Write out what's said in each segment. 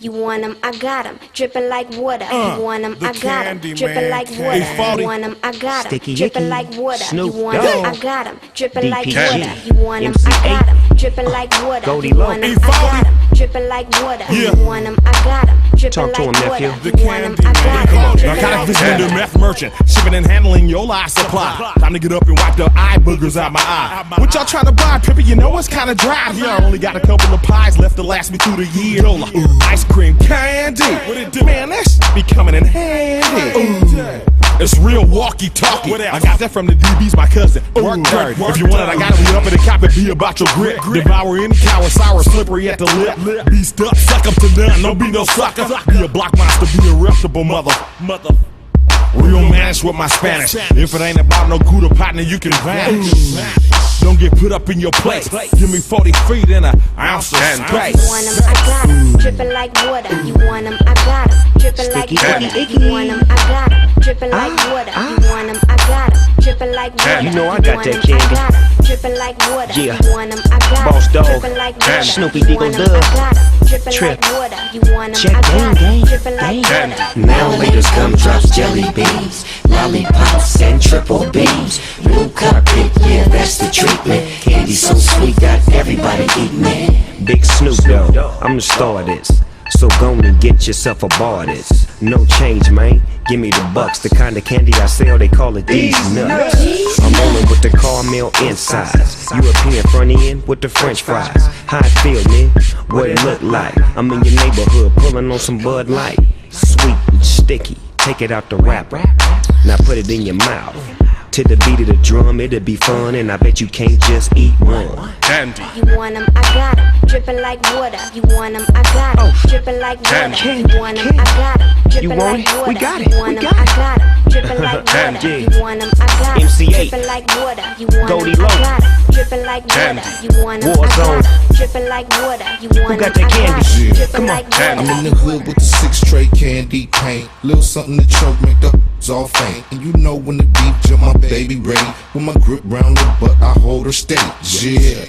You want 'em, I got 'em, dripping like water. Uh, you want 'em, the I got 'em, Candyman dripping like water. Hey, 40. You want 'em, I got 'em, Sticky dripping like water. Snoop you want 'em, Dogg, I got 'em, dripping like water. You want 'em, I MC8, got 'em, dripping like water. You Loc. want 'em, I 40. got 'em, dripping like water. Yeah. You want 'em, I got 'em, dripping Talk to like him, nephew. The You want 'em, I candy got Come on, dripping narcotic vendor, meth merchant, shipping and handling your life supply. Time to get up and wipe the eye boogers out my eye. What y'all trying to buy, Pippi? You know it's kinda dry here. I only got a couple of pies left to last me through the year. Yola, ice cream candy. What it do? Man, that shit be coming in handy. It's real walkie-talkie. I got that from the DB's, my cousin. Work dirt. If you want it, I got it. We up in the cop and be about your grit. Devour any cow sour, slippery at the lip. Be stuck, suck up to none. Don't be no sucker. Be a block monster, be a reputable mother. Mother. Real managed with my Spanish. If it ain't about no Gouda partner, you can vanish. Don't get put up in your place. Give me 40 feet and an ounce of You space. want 'em, I got 'em, dripping like water. You want 'em, I got 'em, dripping like water. Icky You want 'em, I got 'em, dripping like water. You want 'em, I got 'em, dripping like water. You know I got want that 'em, candy. I dripping like water. Yeah. You want 'em, I got 'em, Boss Dog. dripping like water. Snoopy You Diggle want 'em, Dub. I got 'em, dripping Trip. like water. You want 'em, Check I gang, got 'em, gang, dripping like gang. water. Now laters gumdrops, jelly beans, lollipops, and triple beams. Blue carpet, yeah, that's the treatment. Candy so sweet, got everybody eating it. Big Snoop Dogg, I'm the star of this. So go and get yourself a bar of this. No change, man. Give me the bucks. The kind of candy I sell, they call it these nuts. I'm rolling with the caramel insides. European front end with the French fries. How it feel, man? What it look like? I'm in your neighborhood pulling on some Bud Light. Sweet and sticky. Take it out the wrapper. Now put it in your mouth. To the beat of the drum, it'll be fun, and I bet you can't just eat one. Candy. You want 'em, I got 'em, dripping like water. You want 'em, I got 'em, oh. dripping like water. Candy, You want 'em, I got 'em, dripping want like it? water. We got it, we want 'em, got I it. got 'em, dripping like water. Candy. You want 'em, I got 'em, MC8. dripping like water. You want 'em, Goldie I Loc. got 'em, dripping like water. Candy. You want 'em, I Warzone. got 'em, dripping like water. You want 'em, got that I got candy? 'em, Yeah. dripping Come on. like water. Candy. I'm in the hood with the six tray candy paint. Little something to choke, make the all faint. And you know when the beat jump, my baby ready. With my grip round her butt, I hold her steady. Yeah.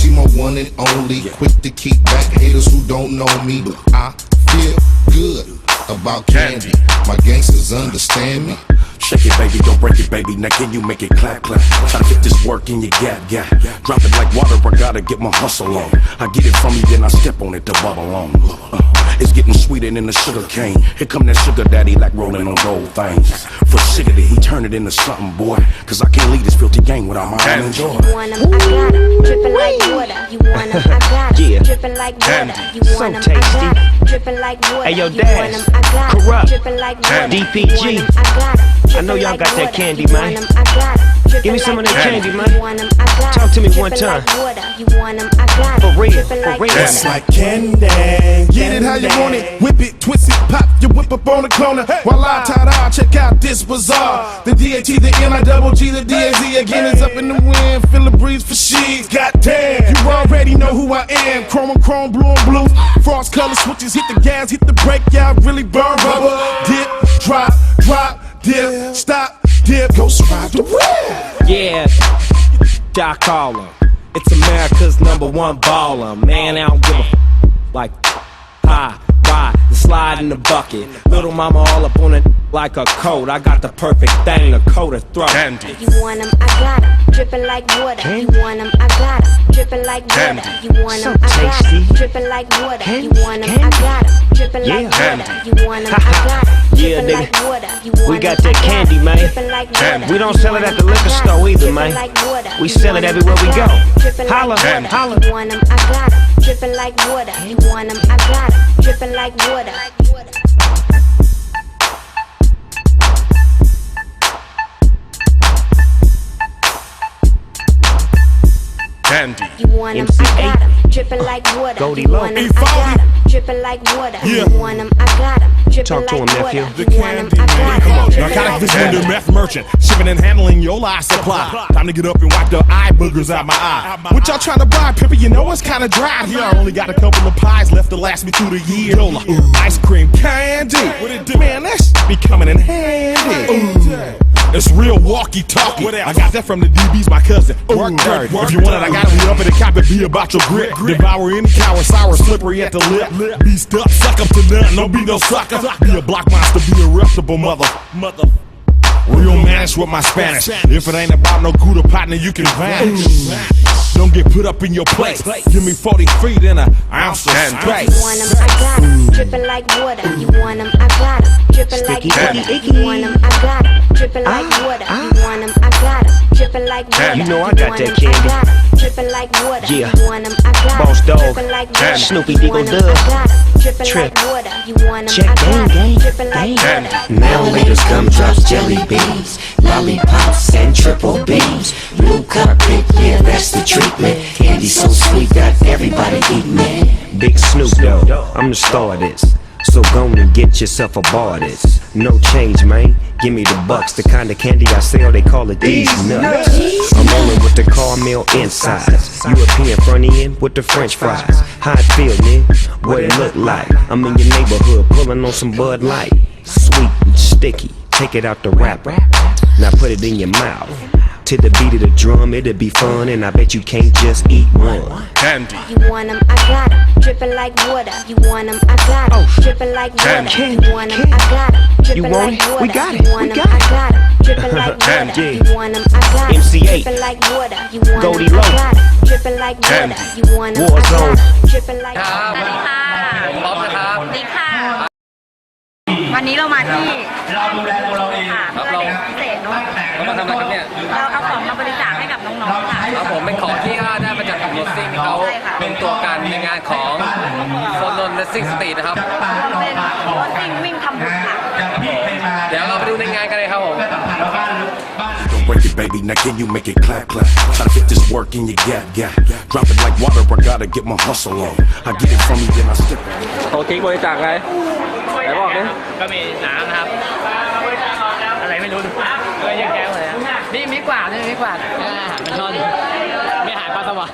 She my one and only. Quick to keep back haters who don't know me. But I feel good about candy. My gangsters understand me. Shake it, baby, don't break it, baby. Now can you make it clap, clap? Try to get this work in your gap, gap. Drop it like water, I gotta get my hustle on. I get it from you, then I step on it to bubble on. Uh, it's getting sweeter than the sugar cane. Here come that sugar daddy like rolling on gold things. For sickety, he turn it into something, boy. Cause I can't leave this filthy gang without my own joy. You want 'em, I got 'em, dripping like water. You want 'em, I got 'em, Yeah. dripping like water. You So want 'em, I tasty. got 'em, dripping like water. Hey, yo, You Daz. want 'em, I got 'em, Corrupt. dripping like water. DPG. You want 'em, I got 'em, I know dripping y'all like got that water. candy, You man. want 'em, I got 'em, dripping Give me some of that candy, man. want 'em, I got Talk to me one time. like water. You want 'em, I got 'em, For real, for real. water. It's like candy. Get it how you want it. Whip it, twist it, pop your whip up on the corner. While I tie I check out this bazaar. The DAT, the N, I double G, the DAZ again is up in the wind. Feel the breeze for sheets. Goddamn, you already know who I am. Chrome and chrome, blue and blue. Frost color switches, hit the gas, hit the brake. Yeah, I really burn rubber. Dip, drop, drop, dip, stop, dip. Ghost ride the whip. Yeah, Doc Caller. It's America's number one baller. Man, I don't give a f- like high, ride, the slide in the bucket. Little mama all up on it like a coat. I got the perfect thing to coat her throat. Candy. You want want 'em, I got got 'em, dripping like water. Candy. You want 'em, I got 'em, dripping like water. Candy. You want 'em, I got 'em, tasty. dripping like water. You Candy, want 'em, I candy. got 'em, dripping Yeah. like water. Candy. You want 'em, I got 'em, Yeah, dripping nigga. Like water. You We got that candy, got 'em, man. Candy. We don't sell it at the liquor store either, dripping man. We sell it everywhere we go. go. 'em, dripping Holla, like water. holla. You want 'em, I got 'em, dripping like water. You want 'em, I got 'em, dripping like water. Candy. You want 'em, I got 'em, dripping like water. Goldie you Loc. want 'em, Hey, I got Foley. 'em, dripping like water. Yeah. You want 'em, I got 'em, dripping Talk to like him, water. nephew. The You want 'em, candy I got Come 'em, on, narcotic like vendor, meth merchant, shipping and handling your life supply. Time to get up and wipe the eye boogers out my eye. What y'all trying to buy, Pippi? You know it's kinda dry here. I only got a couple of pies left to last me through the year. Yola, ice cream candy. What it do? Man, that shit be coming in handy. Ooh. It's real walkie-talkie. I got that from the DB's, my cousin. Work dirt. If you want it, I got it. We up in the cop and be about your grit. Devour any cow sour, slippery at the lip. Beast up, suck up to none, don't be no sucker. Be a block monster, be a reputable mother. Mother. Real managed with my Spanish. If it ain't about no Gouda partner, you can vanish. Don't get put up in your place. Give me 40 feet and an ounce of You space. want 'em, I got 'em. Dripping like water. You want 'em, I got 'em. Dripping like water. You want 'em, I got got 'em. Dripping like ah, water. Ah. Like water. You know I got that candy. I got 'em. Dripping like water. Yeah. You want 'em, I got 'em. Boss dog. Dripping like water. Snoopy You Diggle Dub. I. Dripping Trip. like water. You want 'em, Check I gang, got 'em. gang, Dripping like gang. water. Now laters, gumdrops, jelly beans, lollipops, and triple beams. Blue carpet, yeah, that's the treatment. Candy so sweet, got everybody eating it. Big Snoop Dogg, I'm the star of this. So go and get yourself a bar this. No change, man. Give me the bucks. The kind of candy I sell, they call it these nuts. I'm rolling with the caramel insides. European front end with the French fries. How it feel, man? What it look like? I'm in your neighborhood pulling on some Bud Light. Sweet and sticky. Take it out the wrapper. Now put it in your mouth To the beat of the drum, it'll be fun, and I bet you can't just eat one. Candy. You want 'em, I got 'em. Dripping like water. You want 'em, I got 'em. Dripping like water. Candy, You want 'em, I got 'em. Dripping You want like it? water. We got You it. We want 'em, got I it. got 'em. Dripping like water. Candy. You want 'em, I got 'em. MC8. Dripping like water. You want 'em, Goldie I Low. got 'em. Dripping like water. Candy. You want 'em, I Warzone. got 'em. Dripping like สวัสดีค่ะผมบ๊อบนะครับสวัสดีค่ะ วันนี้เรามาที่เราดูแลตัวเราเองครับเรา พิเศษเนาะเรามาทำอะไรครับเนี่ย เราเอาของมาบริจาคให้กับน้องๆค่ะ ครับผมเป็นของที่ได้มาจากกลุ่มรถซิ่งเขาใช่ค่ะ เป็นตัวการในงานของโซนนท์เลสซิ่งสตรีทนะครับ เป็นรถวิ่งวิ่งทำบุญค่ะ เดี๋ยวเราไปดูในงานกันเลยครับผม Don't break it, baby. Now can you make it clap, clap? Try to fit this work in your gap, gap. Drop it like water. I gotta get my hustle on. I get it from you, then I step on it. โทรคิกบริจาคอะไร ไหนบอกดิ ก็มีน้ำนะครับ อะไรไม่รู้ก็เยอะแยะเลยอะนี่มีกวาดนี่มีกวาดอาหารมันช่อนไม่หายปลาสวาย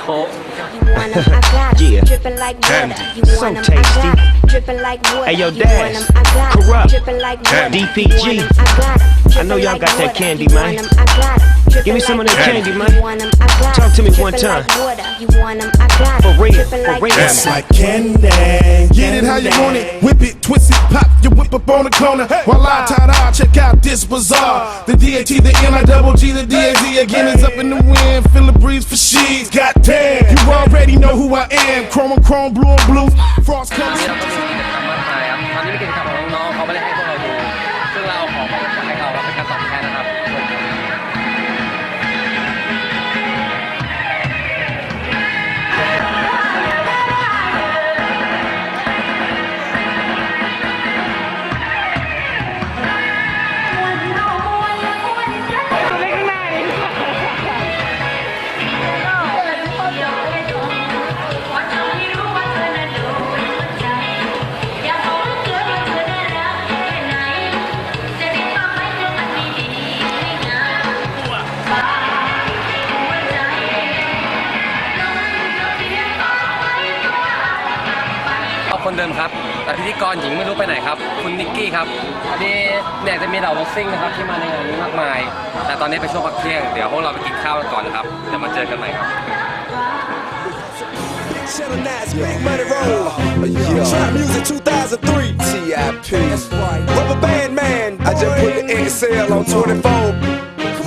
โค้ก You want 'em, I got 'em. Yeah. Dripping like water. You So want 'em, I tasty. got 'em. Dripping like water. Hey, yo, You Dash. want 'em, I got 'em. Corrupt. Dripping like water. DPG. You want 'em, I got 'em. I know y'all Dripping got that like candy, water. man. You want 'em, I got 'em. Give me some of that candy, man. water. You want 'em, I got 'em. Talk to me one time. like water. You want 'em, I got 'em. For real, for real. water. It's like candy. Get it how you want it. Whip it, twist it, pop your whip up on the corner. While I tie out, check out this bazaar. The DAT, the N, I double G, the DAZ again is up in the wind. Feel the breeze for she's. Goddamn, you already know who I am. Chrome and chrome, blue and blue. Frost วัน comes. รหญิงไม่รู้ไปไหนครับ คุณนิกกี้ครับอันนี้เนี่ยจะมีเหล่ารถซิ่งนะครับที่มาในงานนี้มากมาย แต่ตอนนี้เป็นช่วงพักเที่ยง เดี๋ยวพวกเราไปกินข้าวกันก่อนนะครับเดี๋ยวมาเจอกันใหม่ครับ Big Money Roll. Trap Music 2003. TIP. Rubber Band Man. I just put the XL on 24.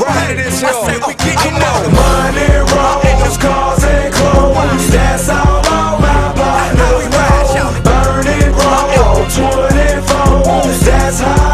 Right it is, yo. Come on. Money rolls, cars and clothes. That's all 24. That's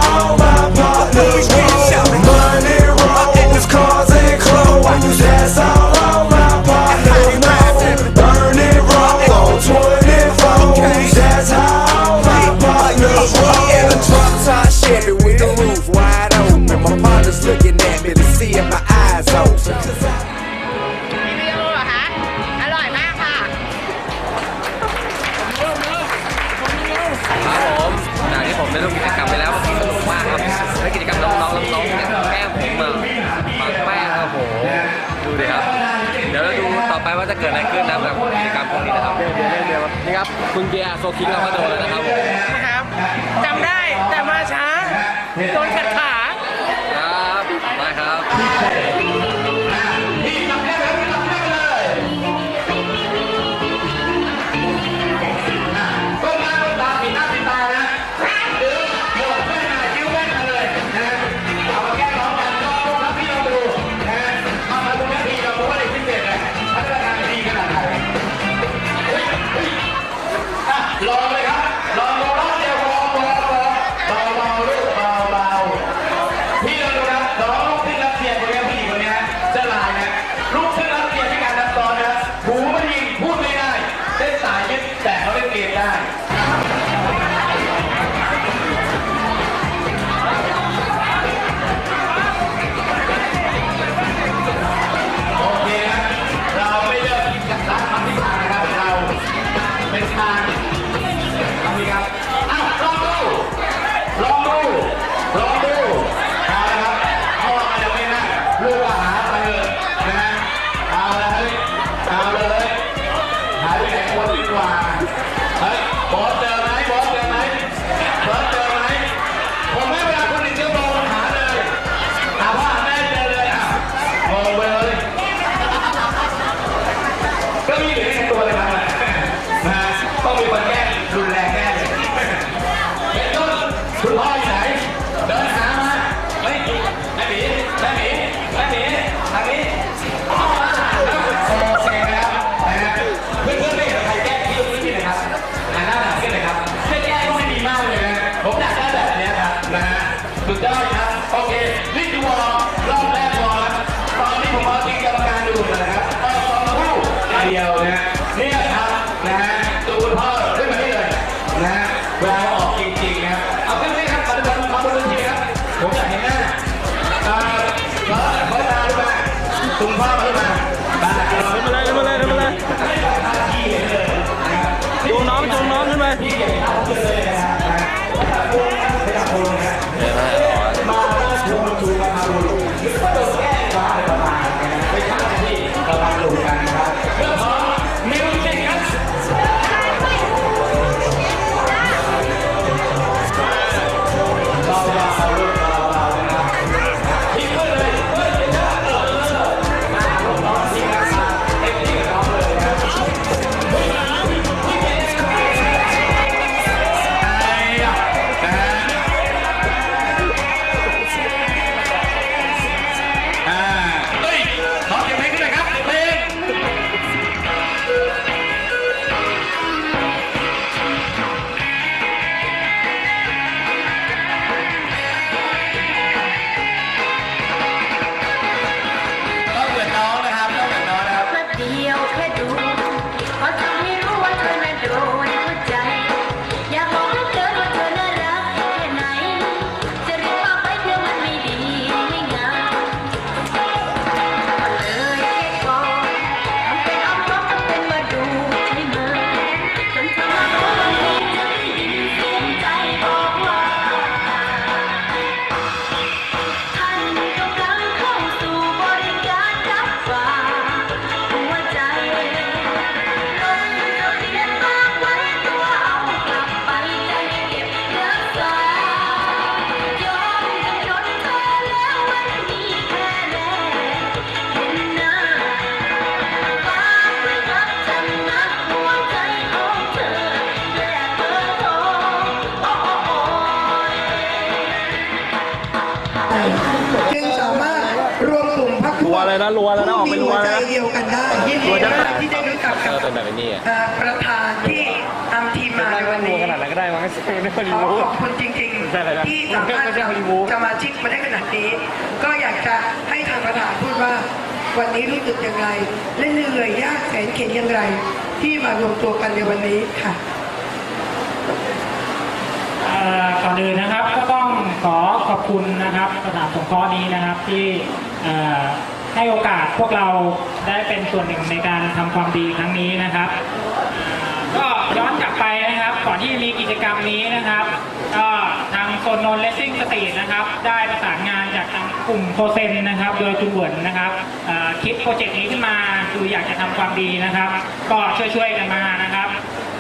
โซคิงเราก็โดนแล้วนะครับ ไม่ค่อยขรีอรู้ขอบคุณจริงใช่เลยนะๆ ที่สามารถไม่ใช่ฮอลลีวูดสมาชิกมาได้ขนาดนี้ ก็อยากจะให้ทางประธานพูดว่า วันนี้รู้สึกอย่างไรและเหนื่อยยากแสนเข็นอย่างไรที่มารวมตัวกันในวันนี้ค่ะ เอ่อก่อนอื่นนะครับก็ต้องขอขอบคุณนะครับสถานสงเคราะห์นี้นะครับที่เอ่อให้โอกาสพวกเราได้เป็นส่วนหนึ่งในการทำความดีครั้งนี้นะครับก็ย้อนกลับ ไปนะครับ ก่อนที่มีกิจกรรมนี้นะครับก็ทางโซนนนเลสซิ่งสตรีทนะครับ ได้ประสานงานจากทางกลุ่มโคเซนนะครับ โดยคุณเหวินนะครับคิดโปรเจกต์นี้ขึ้นมาคืออยากจะทำความดีนะครับ ก็ช่วยๆกันมานะครับ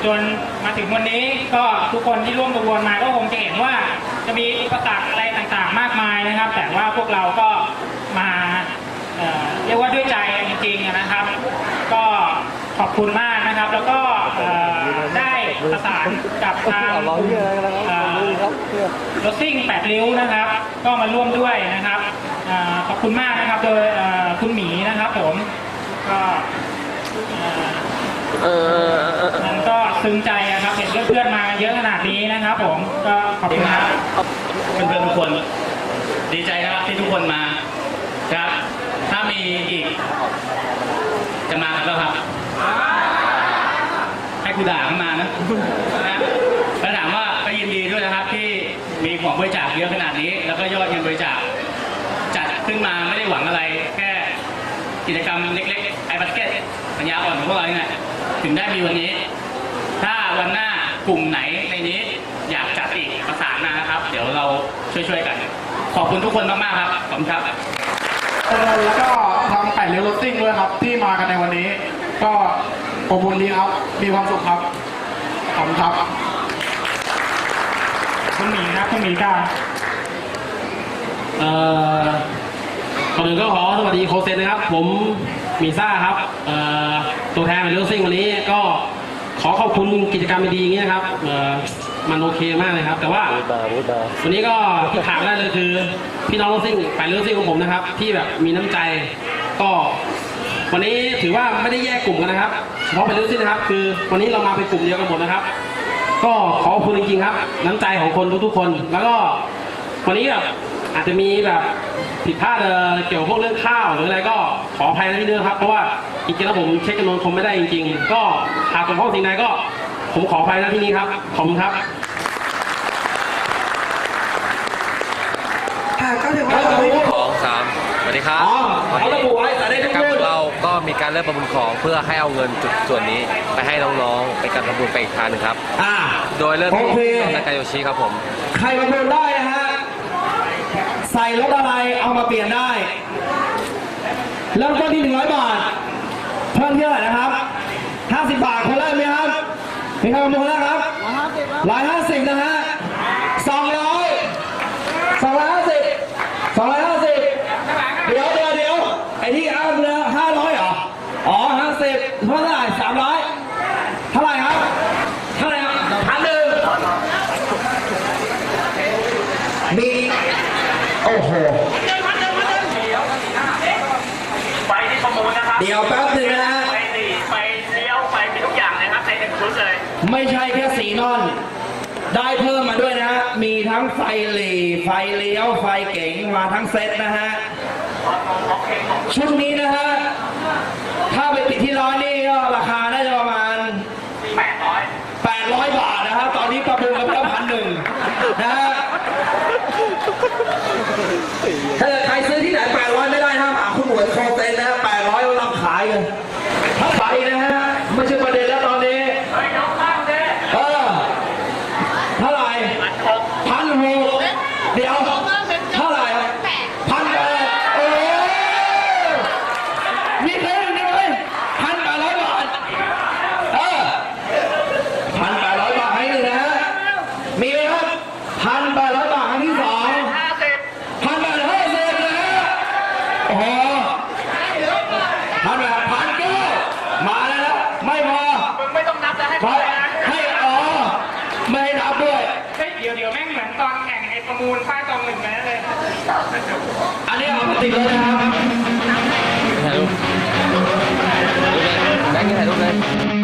จนมาถึงวันนี้ก็ทุกคนที่ร่วมกระบวนมาก็คงจะเห็นว่า จะมีอุปสรรคอะไรต่างๆ มากมายนะครับ แต่ว่าพวกเราก็มาเรียกว่าด้วยใจจริงๆนะครับ ก็ขอบคุณมากนะครับ แล้วก็ ประสานกับทางรถซิ่งแปดริ้วนะครับ ก็มาร่วมด้วยนะครับเอ่อขอบคุณมากนะครับ โดยเอ่อคุณหมีนะครับผมก็เอ่อเออมันก็ซึ้งใจอะครับเห็นเพื่อนๆมาเยอะขนาดนี้นะครับ ผมก็ขอบคุณครับเพื่อนๆทุกคน ดีใจนะครับที่ทุกคนมาครับ ถ้ามีอีกจะมากันแล้วครับ ให้กูด่าขึ้นมานะนะแล้วถามว่าก็ยินดีด้วยนะครับที่มีของบริจาคเยอะขนาดนี้ แล้วก็ยอดเงินบริจาคจัดขึ้นมาไม่ได้หวังอะไร แค่กิจกรรมเล็กๆไอ้บัสเก็ตปัญญาอ่อนของพวกเราเนี่ยถึงได้มีวันนี้ ถ้าวันหน้ากลุ่มไหนในนี้อยากจัดอีกประสานมานะครับ เดี๋ยวเราช่วยๆกัน ขอบคุณทุกคนมากๆครับขอบคุณครับแล้วก็ทางไก่เลี้ยวรถซิ่งด้วยครับที่มากันในวันนี้ ก็ อบอุ่นดีครับ มีความสุขครับ ขอบคุณครับคุณหมีครับคุณหมีกาเอ่อก่อนอื่นก็ขอสวัสดีโคเซนนะครับ ผมมีซ่าครับ เอ่อ ตัวแทนในเรื่องซิ่งวันนี้ก็ขอขอบคุณกิจกรรมดีๆอย่างนี้ยนะครับเอ่อมันโอเคมากเลยครับ แต่ว่าวันนี้ก็ที่ขาดไม่ได้เลยคือ พี่น้องรถซิ่งแปดเรื่องซิ่งของผมนะครับ ที่แบบมีน้ำใจ ก็ วันนี้ถือว่าไม่ได้แยกกลุ่มกันนะครับ เฉพาะเป็นเรื่องสินะครับ คือวันนี้เรามาเป็นกลุ่มเดียวกันหมดนะครับ ก็ขอขอบคุณจริงๆครับ น้ำใจของคนทุกๆคน แล้วก็วันนี้แบบอาจจะมีแบบผิดพลาดเออเกี่ยวกับพวกเรื่องข้าวหรืออะไรก็ขออภัยนะพี่เนื้อครับ เพราะว่าจริงๆแล้วผมเช็คจำนวนคนไม่ได้จริง ๆ ก็หากเป็นข้อสิ่งใดก็ผมขออภัยนะที่นี้ครับ ขอบคุณครับ ค่ะก็ถือว่าเราไม่สองสามสวัสดีครับอ๋อวันเขาระบุไว้แต่ได้กิทุจกกรรมรุ่นของเราก็มีการเริ่มประมูลของเพื่อให้เอาเงินจุดส่วนนี้ ไปให้น้องๆเป็นการประมูลไปอีกทางหนึงครับ อ่า โดยเริ่มที่โอเคน้องนากาโยชิครับผม ใครมาเปลี่ยนได้นะฮะ ใส่รถอะไรเอามาเปลี่ยนได้ เริ่มต้นที่ 100 บาท เพิ่มที่เท่าไหร่นะครับ 50 บาทคนแรกไหมครับ มีใครมาคนแรกครับ150นะฮะ200 250 250เดี๋ยวเดี๋ยวเดี๋ยวไอ้ที่เอาเรือ500เหรอ อ๋อ50เท่าไหร่300เท่าไหร่ครับ เท่าไหร่ครับพันหนึ่งมีโอ้โห ไปที่ประมูลนะครับ เดี๋ยวแป๊บหนึงนะฮะ ไปดีไปเลี้ยวไปมีทุกอย่างเลยครับในหนึ่งชุดเลย ไม่ใช่แค่สีนอน ได้เพิ่มมาด้วยนะฮะ มีทั้งไฟหลีไฟเลี้ยว ไฟเก๋งมาทั้งเซตนะฮะ ชุดนี้นะฮะ ถ้าไปติดที่ร้านนี่ก็ราคาน่าจะประมาณ 800 800บาทนะฮะ ตอนนี้ประมูลกันไปแล้วพันหนึ่งนะฮะ ถ้าเกิดใครซื้อที่ไหน 800 ไม่ได้นะหาคุณหมวยคอเซนนะฮะ800เราขายกันถ้าไปนะฮะ ไม่ใช่ประเด็นแล้วตอนนี้ เฮ้ยยกข้างเด้ เออ เท่าไหร่พันหกเดี๋ยว เท่าไหร่พันแปดโอ้ยมีเพลงนี้ไหมพันแปดร้อยบาท เออพันแปดร้อยบาทให้หนึ่งนะฮะ มีไหมครับพันแปดร้อยบาทครั้งที่สองพันแปดห้าสิบนะฮะ โอ้โหพันแปดพันเก้ามาแล้วนะไม่พอ มึงไม่ต้องนับแล้วให้ ไปให้อ๋อ ไม่ให้นับด้วย เฮ้ยเดี๋ยวเดี๋ยวแม่งเหมือนตอนแข่งไอ้ประมูลป้ายตองหนึ่งแม่เลย อันนี้เอามาติดเลยนะครับ ถ่ายรูปแบงค์ถ่ายรูปเลย